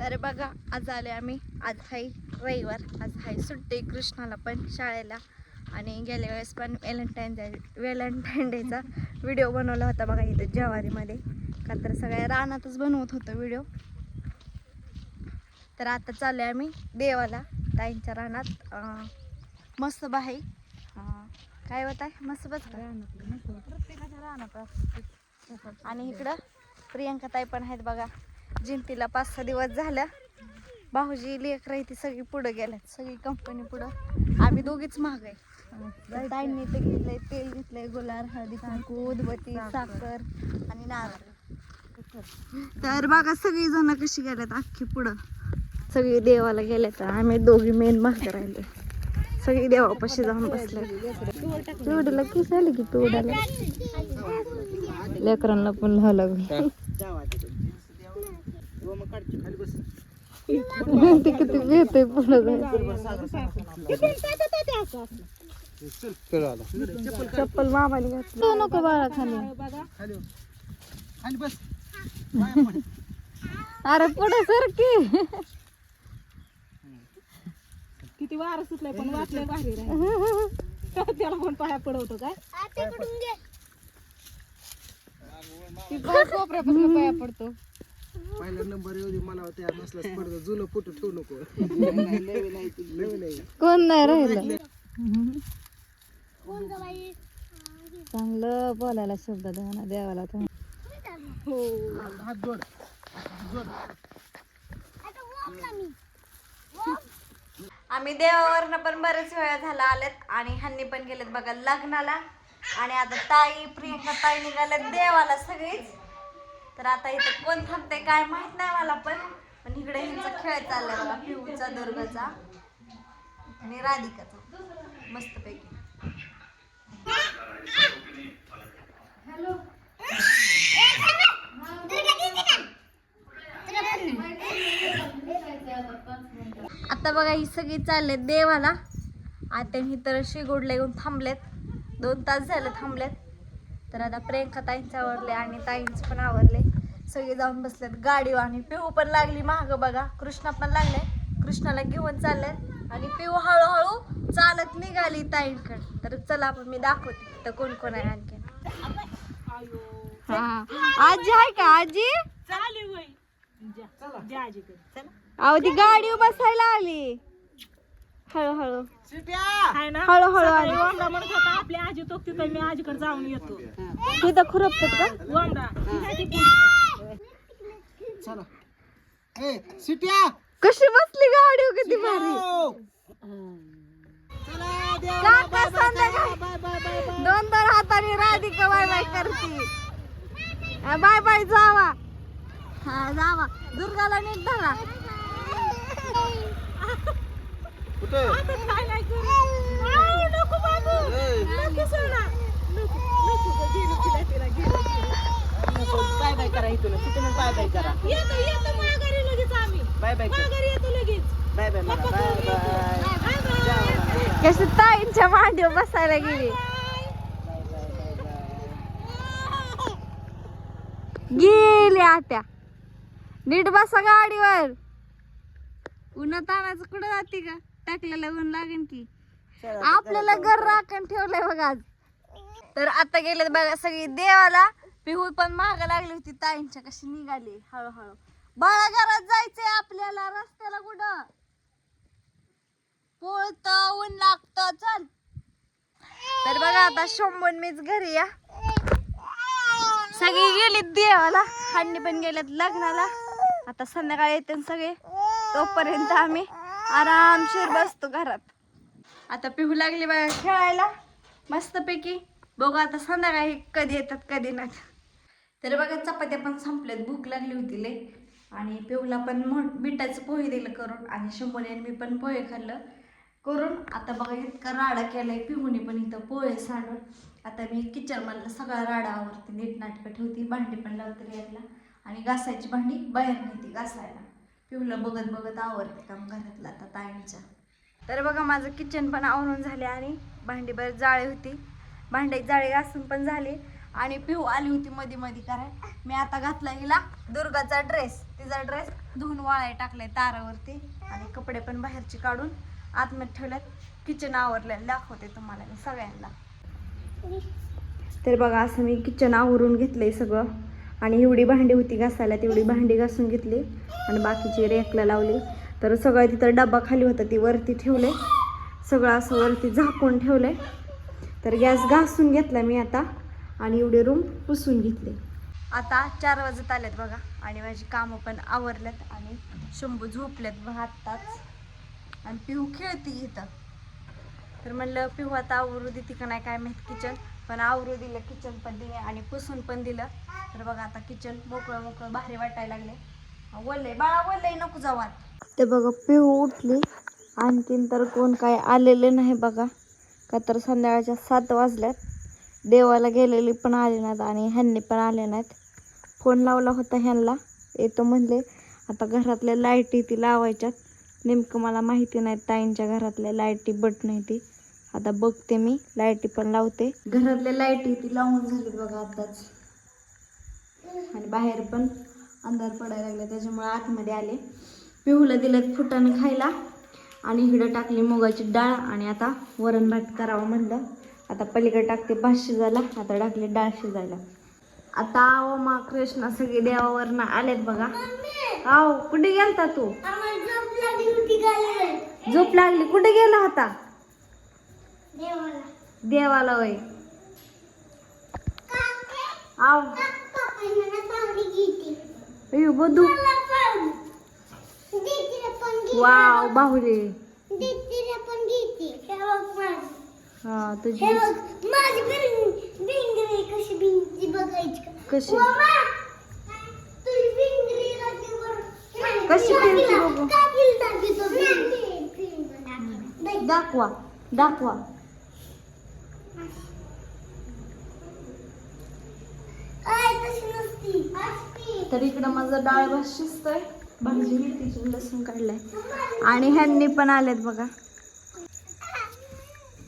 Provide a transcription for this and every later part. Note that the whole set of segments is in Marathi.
तर बघा आज आले आम्ही. आज हाय रविवार. आज हाय सुट्टी कृष्णाला पण शाळेला. आणि गेल्या वेळेस पण व्हॅलेंटाईन डे व्हॅलेंटाईन डेचा व्हिडिओ बनवला होता बघा इथं जवारीमध्ये. का तर सगळ्या रानातच बनवत होतो व्हिडिओ. तर आता चालले आम्ही देवाला ताईंच्या रानात. मस्त बाई काय होत आहे? मस्त बस प्रत्येकाच्या रानात असतं. आणि इकडं प्रियंका ताई पण आहेत बघा. जिंतीला पाच सहा दिवस झालं भाऊजी लेकर ती सगळी पुढं गेल्यात. सगळी कंपनी पुढं. आम्ही दोघीच महाग आहे. ताईंनी ते घेतलंय तेल घेतलंय गुलाल हळदी कुंकू उदबत्ती साखर. आणि नारळ. तर बघा सगळी जण कशी गेल्यात अख्खी पुढं. सगळी देवाला गेल्यात. आम्ही दोघी मेन माग राहिले सगळी देवापाशी जाऊन बसले पिवड्याला किस आली की पिवड्याला लेकरांना पण लहा लागली ते किती जायचं चप्पल मामाने घातली तू नको बाळा खाली अरे पुढे सर की किती वार सुटलाय पण वाचलंय बाहेर. त्याला पण पाया पडवतो काय कोपऱ्यापासून पाया पडतो पहिला नंबर येऊ दे मला तयार नसला स्पर्धा जुनं फोटो ठेवू नको. नवीन आहे कोण नाही राहिलं? चांगलं बोलायला शब्द द्या ना देवाला हात जोड. आम्ही देवावरनं पण बरेच वेळा झाला आलेत आणि ह्यांनी पण गेलेत बघा लग्नाला. आणि आता ताई प्रियंका ताई निघाल्यात देवाला सगळीच. तर आता इथं कोण थांबते काय माहीत नाही मला पण. पण इकडे ह्यांचा खेळ चाललाय बघा पिऊचा दुर्गाचा. आणि राधिकाचा. मस्तपैकी. आता बघा ही सगळी चाललेत देवाला. आता ही तर शिगोडला येऊन थांबलेत. दोन तास झाले थांबलेत. तर आता प्रियंका ताईंचे आवरले आणि ताईंच पण आवरले. सगळे जाऊन बसलेत. गाडीवर आणि पिहू पण लागली महाग बघा. कृष्णा पण लागले. कृष्णाला घेऊन चालले. आणि पिहू हळूहळू चालत निघाली ताईंकडे. तर चला आपण मी दाखवते तर कोण कोण आहे आणखी. हा. आजी आहे का आजी? चालेल वय जा जा आजीकडे. चला. अहो ती गाडी बसायला आली. हळूहळू. हळूहळू आली. वामडा म्हणत होता आपली आजी तो तिथं मी आजीकडे जाऊन येतो. तिथं खुरपतात का. चला. ए सिट्या कशी बसली गाडी किती भारी? संध्याकाळी दोन दोन हाताने राधिका बाय बाय करते बाय बाय. जावा. हा जावा. दुर्गाला नीट धरा. कुठे? आता काय नाही करू. आऊ, नको बाबू. नको सोना नको नको गं, गेली तिला तिला गेली बाय बाय करा इथून. तिथून बाय बाय करा. येतो येतो. माघारी लगेच आम्ही. बाय बाय करा. माघारी येतो लगेच. बाय बाय म्हणा बाय बाय. कशी ताईंच्या मांडीवर बसायला गेली. गेली आत्या. नीट बसा गाडीवर. उन्हात आणायचं कुठं जाते का? टाकलेलं ऊन लागेल की. आपल्याला घर राखण ठेवलंय बघा आज. तर आता गेले बघा सगळी देवाला. पिहू पण माग लागली होती ताईंच्या कशी निघाली हळूहळू. बाळा घरात जायचंय आपल्याला रस्त्याला कुठं? पोळत ऊन लागत चल. तर बघा आता शंभून मीच घरी या. सगळी गेलीत देवाला हांडी पण गेल्यात लग्नाला. आता संध्याकाळी येते सगळे. तोपर्यंत आम्ही आरामशीर बसतो घरात. आता पिहू लागली बघा खेळायला. मस्तपैकी. बघू आता संध्याकाळी कधी येतात कधी नाही तर बघा चपात्या पण संपल्यात. भूक लागली होती लय आणि पिहूला पण मिठाचं बिटाचं पोहे दिलं करून आणि शंभूने मी पण पोहे खाल्लं करून. आता बघा इतका राडा केलाय पिहूने पण इथं पोहे सांडून. आता मी किचन मधला सगळा राडा आवडते नीट नाटकं ठेवते. भांडी पण लावते यायला आणि घासायची भांडी बाहेर नेते घासायला. पिहूला बघत बघत आवरते काम घरातलं आता ताईंच्या तर बघा माझं किचन पण आवरून झाले आणि भांडी बरं जाळी होती. भांडे जाळी घासून पण झाली आणि पिऊ आली होती मध्ये मध्ये कारण मी आता घातला हिला दुर्गाचा ड्रेस तिचा ड्रेस धुवून वाळाय टाकलाय तारावरती आणि कपडे पण बाहेरचे काढून आतमध्ये ठेवल्यात. किचन आवरलेलं दाखवते तुम्हाला मी सगळ्यांना. तर बघा असं मी किचन आवरून घेतलंय सगळं. आणि एवढी भांडी होती घासायला तेवढी भांडी घासून घेतली आणि बाकीची रेकला लावली. तर सगळं तिथं डब्बा खाली होता ती वरती ठेवले सगळं असं वरती झाकून ठेवलंय. तर गॅस घासून घेतला मी आता आणि एवढे रूम पुसून घेतले. आता चार वाजत आल्यात बघा आणि माझी कामं पण आवरल्यात आणि शंभू झोपल्यात बघा आत्ताच. आणि पिहू खेळती इथं. तर म्हणलं पिहू आता आवरू देते का नाही काय माहीत किचन. पण आवरू दिलं किचन पण दिले आणि पुसून पण दिलं. तर बघा आता किचन मोकळं मोकळं भारी वाटायला लागले. बोलले बाळा बोलले नको जाऊ ते बघा पिहू उठली. आणखीन तर कोण काय आलेले नाही बघा. का तर संध्याकाळच्या सात वाजल्यात. देवाला गेलेली पण आले नाहीत आणि ह्यांनी पण आले नाहीत. फोन लावला होता ह्यांना. येतो म्हणले आता घरातल्या लाईटी ती लावायच्यात. नेमकं मला माहिती नाही ताईंच्या घरातल्या लाईटी बट नाही ती. आता बघते मी लाईटी पण लावते. घरातल्या लाईटी ती लावून झाली बघा आताच. आणि बाहेर पण अंधार पडायला लागले त्याच्यामुळे आतमध्ये आले. पिहूला दिलं फुटानं खायला आणि इकडं टाकली मुगाची डाळ आणि आता वरण भात करावं म्हणलं. आता पलीकडे टाकते भात शिजायला आता टाकली डाळ शिजायला आता आव मा कृष्ण सगळे देवावरनं आलेत बघा. आव कुठे गेलता तू? झोप लागली. कुठे गेला होता? देवाला. आव. अयो बधू. वाव बाहुले. हा तुझी कशी कशी? फिरते बघू? दाखवा दाखवा. तर इकडं माझं डाळ भात शिजतोय. भाजी तिची लसूण काढलाय. आणि ह्यांनी पण आलेत बघा.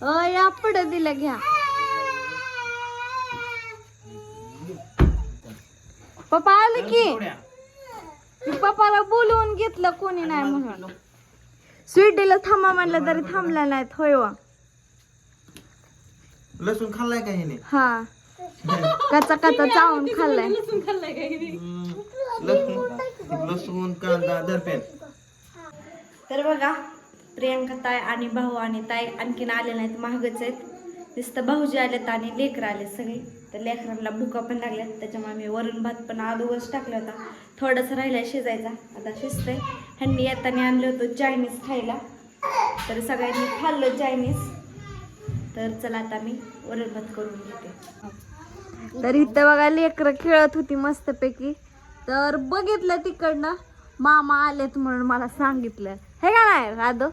अय आपड दिलं घ्या. पप्पा आलं की? पप्पाला बोलवून घेतलं कोणी नाही म्हणून. स्वीटीला थांबा म्हणलं तरी थांबला नाहीत होय वा. लसूण खाल्लाय का ह्याने? हा. कचा कचा चावून खाल्लाय. हम्म, लसूण लसूण कांदा दरपेन तर बघा प्रियांका ताय आणि भाऊ आणि ताई आणखीन आले नाहीत महागच आहेत. नुसतं भाऊजी आलेत आणि लेकरं आले सगळे. तर लेकरांना भुका पण लागल्यात त्याच्यामुळे मी वरून भात पण आदोगच टाकला होता. थोडंसं राहिला शिजायचा. आता शिजतंय. ह्यांनी येताना आणलं होतं चायनीज खायला. तर सगळ्यांनी खाल्लं चायनीज तर चला आता मी वरण भात करून घेते. तर इथं बघा लेकरं खेळत होती मस्तपैकी. तर बघितलं तिकडनं. मामा आलेत म्हणून मला सांगितलं. हे का नाही राधो?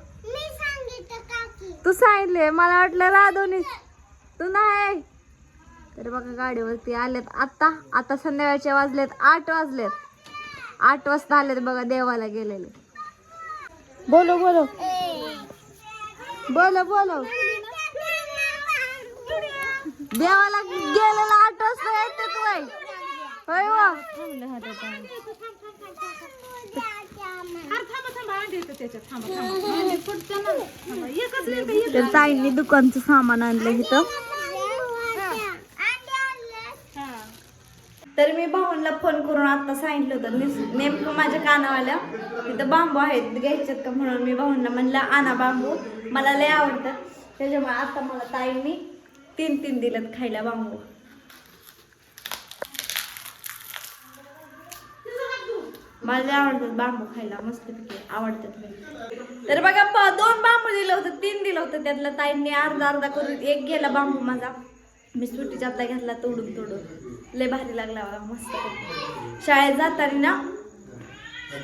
तू सांगितले मला वाटलं राधोनी तू नाही. तर बघा गाडीवरती आलेत आता आता संध्याकाळचे वाजलेत आठ वाजलेत. आठ वाजता आलेत बघा देवाला गेलेले. बोलो बोलो बोलो बोलो देवाला गेलेला आठ वाजता येते तू. होय वा तर ताईंनी दुकानचं सामान आणलं इथं तर मी भाऊंना फोन करून आता सांगितलं होतं निस- नेमकं माझ्या कानावाल्या तिथं बांबू आहेत घ्यायच्यात का म्हणून मी भाऊंना म्हणलं आणा बांबू मला लय आवडतात त्याच्यामुळे आता मला ताईंनी तीन तीन दिलेत खायला बांबू मला लय आवडतात बांबू खायला मस्तपैकी आवडतात. तर बघा दोन बांबू दिलं होतं तीन दिलं होतं त्यातलं. ताईंनी अर्धा अर्धा करून एक गेला बांबू माझा. मी सुट्टीच्या आपला घेतला तोडून तोडून. लय भारी लागला बघा मस्त शाळेत जाताना ना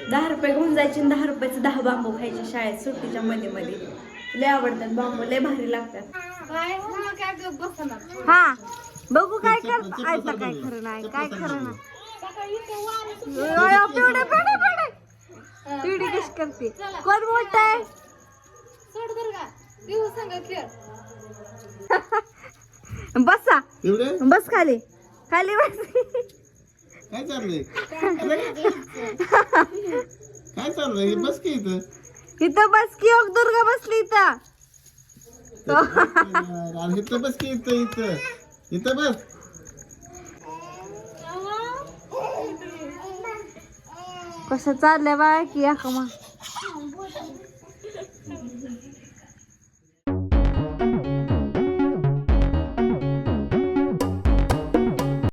दहा रुपये घेऊन जायचे दहा रुपयाचे दहा बांबू खायचे शाळेत सुट्टीच्या मध्ये मध्ये. लय आवडतात बांबू लय भारी लागतात. हा बघू काय कर काय खरं नाही काय खरं नाही. पिवडे, पिवडे, पिवडे. पिवडी कशी करते? कोण मोठं आहे बसा. एवढे? बस खाली. खाली बस. काय चाललंय? काय चाललंय? बस की इथं. इथं बस की योग दुर्गा बसली इथं. इथं बस की इथं इथं. इथं बस. कसं चाललंय बाय की या का मग?